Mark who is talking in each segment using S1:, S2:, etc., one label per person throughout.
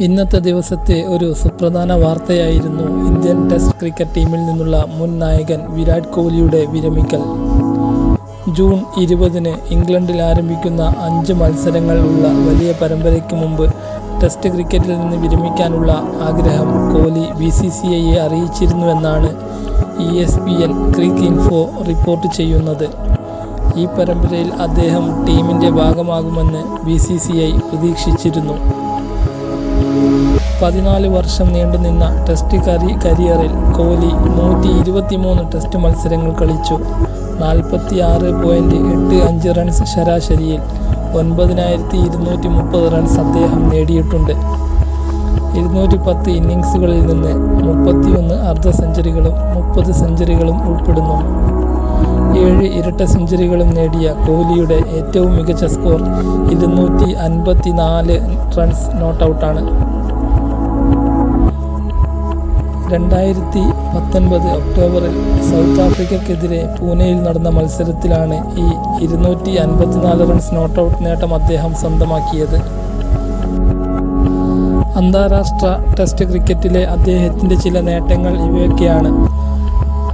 S1: ഇന്നത്തെ ദിവസത്തെ ഒരു സുപ്രധാന വാർത്തയായിരുന്നു ഇന്ത്യൻ ടെസ്റ്റ് ക്രിക്കറ്റ് ടീമിൽ നിന്നുള്ള മുൻ നായകൻ വിരാട് കോഹ്ലിയുടെ വിരമിക്കൽ. ജൂൺ ഇരുപതിന് ഇംഗ്ലണ്ടിൽ ആരംഭിക്കുന്ന അഞ്ച് മത്സരങ്ങൾ ഉള്ള വലിയ പരമ്പരയ്ക്ക് മുമ്പ് ടെസ്റ്റ് ക്രിക്കറ്റിൽ നിന്ന് വിരമിക്കാനുള്ള ആഗ്രഹം കോഹ്ലി ബി സി സി ഐയെ അറിയിച്ചിരുന്നുവെന്നാണ് E S P N cricinfo report ചെയ്യുന്നത്. ഈ പരമ്പരയിൽ അദ്ദേഹം ടീമിന്റെ ഭാഗമാകുമെന്ന് ബി സി സി ഐ പ്രതീക്ഷിച്ചിരുന്നു. പതിനാല് വർഷം നീണ്ടുനിന്ന ടെസ്റ്റ് കരി കരിയറിൽ കോഹ്ലി നൂറ്റി ഇരുപത്തിമൂന്ന് ടെസ്റ്റ് മത്സരങ്ങൾ കളിച്ചു. നാൽപ്പത്തി ആറ് പോയിന്റ് എട്ട് അഞ്ച് റൺസ് ശരാശരിയിൽ ഒൻപതിനായിരത്തി ഇരുന്നൂറ്റി മുപ്പത് റൺസ് അദ്ദേഹം നേടിയിട്ടുണ്ട്. ഇരുന്നൂറ്റി പത്ത് ഇന്നിങ്സുകളിൽ നിന്ന് മുപ്പത്തിയൊന്ന് അർദ്ധ സെഞ്ചുറികളും മുപ്പത് സെഞ്ചുറികളും ഉൾപ്പെടുന്നു. ഏഴ് ഇരട്ട സെഞ്ചുറികളും നേടിയ കോഹ്ലിയുടെ ഏറ്റവും മികച്ച സ്കോർ ഇരുന്നൂറ്റി അൻപത്തി നാല് റൺസ് നോട്ട് ഔട്ടാണ് രണ്ടായിരത്തി പത്തൊൻപത് ഒക്ടോബറിൽ സൗത്ത് ആഫ്രിക്കക്കെതിരെ പൂനെയിൽ നടന്ന മത്സരത്തിലാണ് ഈ ഇരുന്നൂറ്റി അൻപത്തിനാല് റൺസ് നോട്ട് ഔട്ട് നേട്ടം അദ്ദേഹം സ്വന്തമാക്കിയത്. അന്താരാഷ്ട്ര ടെസ്റ്റ് ക്രിക്കറ്റിലെ അദ്ദേഹത്തിന്റെ ചില നേട്ടങ്ങൾ ഇവയൊക്കെയാണ്.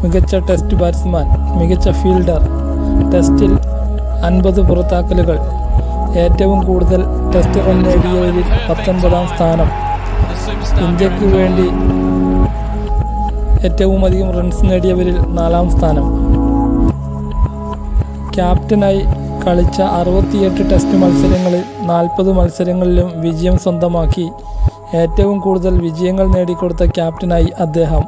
S1: മികച്ച ടെസ്റ്റ് ബാറ്റ്സ്മാൻ മികച്ച ഫീൽഡർ ടെസ്റ്റിൽ അൻപത് പുറത്താക്കലുകൾ ഏറ്റവും കൂടുതൽ ടെസ്റ്റ് റൺ നേടിയവരിൽ പത്തൊൻപതാം സ്ഥാനം. ഇന്ത്യയ്ക്ക് വേണ്ടി ഏറ്റവും അധികം റൺസ് നേടിയവരിൽ നാലാം സ്ഥാനം. ക്യാപ്റ്റനായി കളിച്ച അറുപത്തിയെട്ട് ടെസ്റ്റ് മത്സരങ്ങളിൽ നാൽപ്പത് മത്സരങ്ങളിലും വിജയം സ്വന്തമാക്കി. ഏറ്റവും കൂടുതൽ വിജയങ്ങൾ നേടിക്കൊടുത്ത ക്യാപ്റ്റനായി അദ്ദേഹം.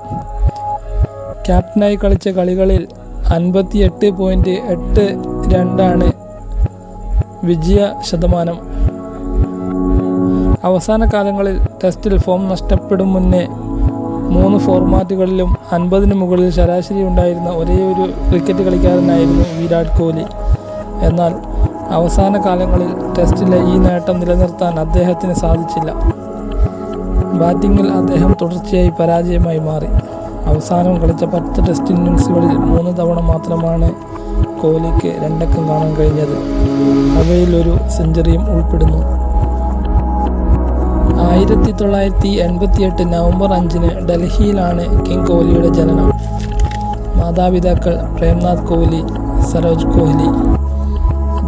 S1: ക്യാപ്റ്റനായി കളിച്ച കളികളിൽ അൻപത്തിയെട്ട് പോയിന്റ് എട്ട് രണ്ടാണ് വിജയ ശതമാനം. അവസാന കാലങ്ങളിൽ ടെസ്റ്റിൽ ഫോം നഷ്ടപ്പെടും മുന്നേ മൂന്ന് ഫോർമാറ്റുകളിലും അൻപതിന് മുകളിൽ ശരാശരി ഉണ്ടായിരുന്ന ഒരേയൊരു ക്രിക്കറ്റ് കളിക്കാരനായിരുന്നു വിരാട് കോഹ്ലി എന്നാൽ അവസാന കാലങ്ങളിൽ ടെസ്റ്റിലെ ഈ നേട്ടം നിലനിർത്താൻ അദ്ദേഹത്തിന് സാധിച്ചില്ല. ബാറ്റിങ്ങിൽ അദ്ദേഹം തുടർച്ചയായി പരാജയമായി മാറി. അവസാനം കളിച്ച പത്ത് ടെസ്റ്റ് ഇന്നിങ്സുകളിൽ മൂന്ന് തവണ മാത്രമാണ് കോഹ്ലിക്ക് രണ്ടക്കം കാണാൻ കഴിഞ്ഞത്. അവയിൽ ഒരു സെഞ്ചുറിയും ഉൾപ്പെടുന്നു. ആയിരത്തി തൊള്ളായിരത്തി എൺപത്തിയെട്ട് നവംബർ അഞ്ചിന് ഡൽഹിയിലാണ് കിങ് കോഹ്ലിയുടെ ജനനം. മാതാപിതാക്കൾ പ്രേംനാഥ് കോഹ്ലി സരോജ് കോഹ്ലി.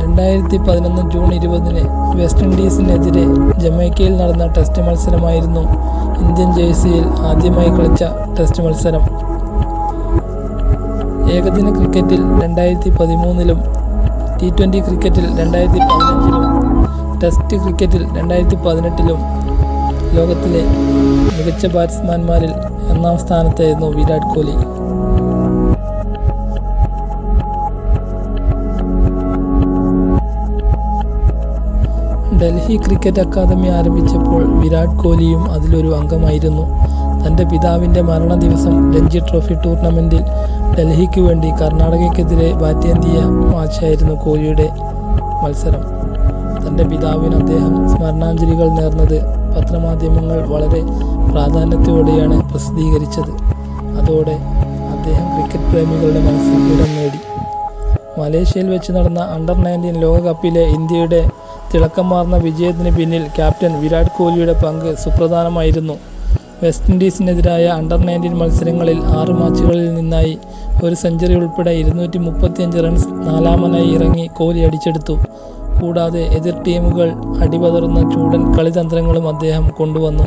S1: രണ്ടായിരത്തി പതിനൊന്ന് ജൂൺ ഇരുപതിന് വെസ്റ്റ് ഇൻഡീസിനെതിരെ ജമൈക്കയിൽ നടന്ന ടെസ്റ്റ് മത്സരമായിരുന്നു ഇന്ത്യൻ ജേഴ്സിയിൽ ആദ്യമായി കളിച്ച ടെസ്റ്റ് മത്സരം. ഏകദിന ക്രിക്കറ്റിൽ രണ്ടായിരത്തി പതിമൂന്നിലും ടി ട്വന്റി ക്രിക്കറ്റിൽ രണ്ടായിരത്തി പതിനഞ്ചിലും ടെസ്റ്റ് ക്രിക്കറ്റിൽ രണ്ടായിരത്തി പതിനെട്ടിലും ലോകത്തിലെ മികച്ച ബാറ്റ്സ്മാൻമാരിൽ ഒന്നാം സ്ഥാനത്തായിരുന്നു വിരാട് കോഹ്ലി ഡൽഹി ക്രിക്കറ്റ് അക്കാദമി ആരംഭിച്ചപ്പോൾ വിരാട് കോഹ്ലിയും അതിലൊരു അംഗമായിരുന്നു. തന്റെ പിതാവിന്റെ മരണ ദിവസം രഞ്ജി ട്രോഫി ടൂർണമെന്റിൽ ഡൽഹിക്ക് വേണ്ടി കർണാടകയ്ക്കെതിരെ ബാറ്റേന്തിയ മാച്ചായിരുന്നു കോഹ്ലിയുടെ മത്സരം. തന്റെ പിതാവിന് അദ്ദേഹം സ്മരണാഞ്ജലികൾ നേർന്നത് പത്രമാധ്യമങ്ങൾ വളരെ പ്രാധാന്യത്തോടെയാണ് പ്രസിദ്ധീകരിച്ചത്. അതോടെ അദ്ദേഹം ക്രിക്കറ്റ് പ്രേമികളുടെ മനസ്സിൽ ഇടം നേടി. മലേഷ്യയിൽ വെച്ച് നടന്ന അണ്ടർ നയന്റീൻ ലോകകപ്പിലെ ഇന്ത്യയുടെ തിളക്കമാർന്ന വിജയത്തിന് പിന്നിൽ ക്യാപ്റ്റൻ വിരാട് കോഹ്ലിയുടെ പങ്ക് സുപ്രധാനമായിരുന്നു. വെസ്റ്റ് ഇൻഡീസിനെതിരായ അണ്ടർ നയന്റീൻ മത്സരങ്ങളിൽ ആറ് മാച്ചുകളിൽ നിന്നായി ഒരു സെഞ്ചുറി ഉൾപ്പെടെ ഇരുന്നൂറ്റി മുപ്പത്തിയഞ്ച് റൺസ് നാലാമനായി ഇറങ്ങി കോഹ്ലി അടിച്ചെടുത്തു. കൂടാതെ എതിർ ടീമുകൾ അടിപതറുന്ന ചൂടൻ കളിതന്ത്രങ്ങളും അദ്ദേഹം കൊണ്ടുവന്നു.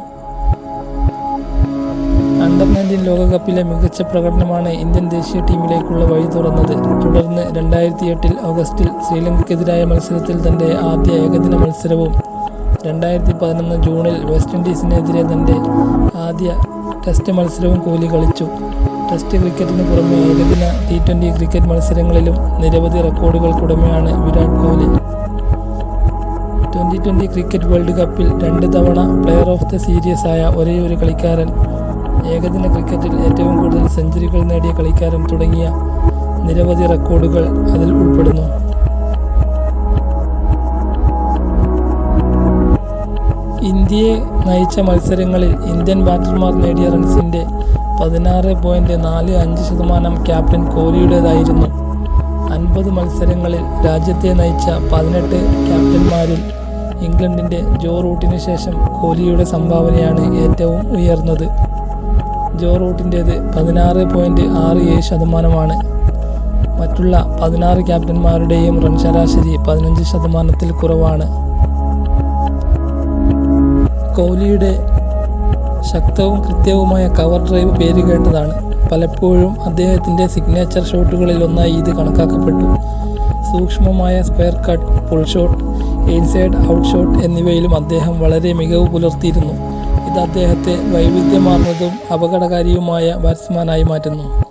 S1: അണ്ടർ നയന്റീൻ ലോകകപ്പിലെ മികച്ച പ്രകടനമാണ് ഇന്ത്യൻ ദേശീയ ടീമിലേക്കുള്ള വഴി തുറന്നത്. തുടർന്ന് രണ്ടായിരത്തി എട്ടിൽ ഓഗസ്റ്റിൽ ശ്രീലങ്കയ്ക്കെതിരായ മത്സരത്തിൽ തന്റെ ആദ്യ ഏകദിന മത്സരവും രണ്ടായിരത്തി പതിനൊന്ന് ജൂണിൽ വെസ്റ്റ് ഇൻഡീസിനെതിരെ തന്റെ ആദ്യ ടെസ്റ്റ് മത്സരവും കോഹ്ലി കളിച്ചു. ടെസ്റ്റ് ക്രിക്കറ്റിന് പുറമെ ഏകദിന ടി ട്വന്റി ക്രിക്കറ്റ് മത്സരങ്ങളിലും നിരവധി റെക്കോർഡുകൾക്കുടമയാണ് Virat Kohli twenty cricket world കപ്പിൽ രണ്ട് തവണ പ്ലെയർ ഓഫ് ദ സീരീസ് ആയ ഒരേ ഒരു കളിക്കാരൻ ഏകദിന ക്രിക്കറ്റിൽ ഏറ്റവും കൂടുതൽ സെഞ്ചുറികൾ നേടിയ കളിക്കാരൻ തുടങ്ങിയ നിരവധി റെക്കോർഡുകൾ അതിൽ ഉൾപ്പെടുന്നു. ഇന്ത്യയെ നയിച്ച മത്സരങ്ങളിൽ ഇന്ത്യൻ ബാറ്റർമാർ നേടിയ റൺസിന്റെ പതിനാറ് പോയിന്റ് നാല് അഞ്ച് ശതമാനം ക്യാപ്റ്റൻ കോഹ്ലിയുടേതായിരുന്നു. അൻപത് മത്സരങ്ങളിൽ രാജ്യത്തെ നയിച്ച പതിനെട്ട് ക്യാപ്റ്റന്മാരിൽ ഇംഗ്ലണ്ടിന്റെ ജോ റൂട്ടിന് ശേഷം കോഹ്ലിയുടെ സംഭാവനയാണ് ഏറ്റവും ഉയർന്നത്. ജോ റൂട്ടിന്റേത് പതിനാറ് പോയിന്റ് ആറ് ഏഴ് ശതമാനമാണ്. മറ്റുള്ള പതിനാറ് ക്യാപ്റ്റന്മാരുടെയും റൺ ശരാശരി പതിനഞ്ച് ശതമാനത്തിൽ കുറവാണ്. കോഹ്ലിയുടെ ശക്തവും കൃത്യവുമായ കവർ ഡ്രൈവ് പേരുകേട്ടതാണ് പലപ്പോഴും അദ്ദേഹത്തിന്റെ സിഗ്നേച്ചർ ഷോട്ടുകളിൽ ഒന്നായി ഇത് കണക്കാക്കപ്പെട്ടു. സൂക്ഷ്മമായ square cut pull shot inside out shot എന്നിവയിലും അദ്ദേഹം വളരെ മികവ് പുലർത്തിയിരുന്നു. ഇത് അദ്ദേഹത്തെ വൈവിധ്യമാർന്നതും അപകടകാരിയുമായ ബാറ്റ്സ്മാനായി മാറ്റുന്നു.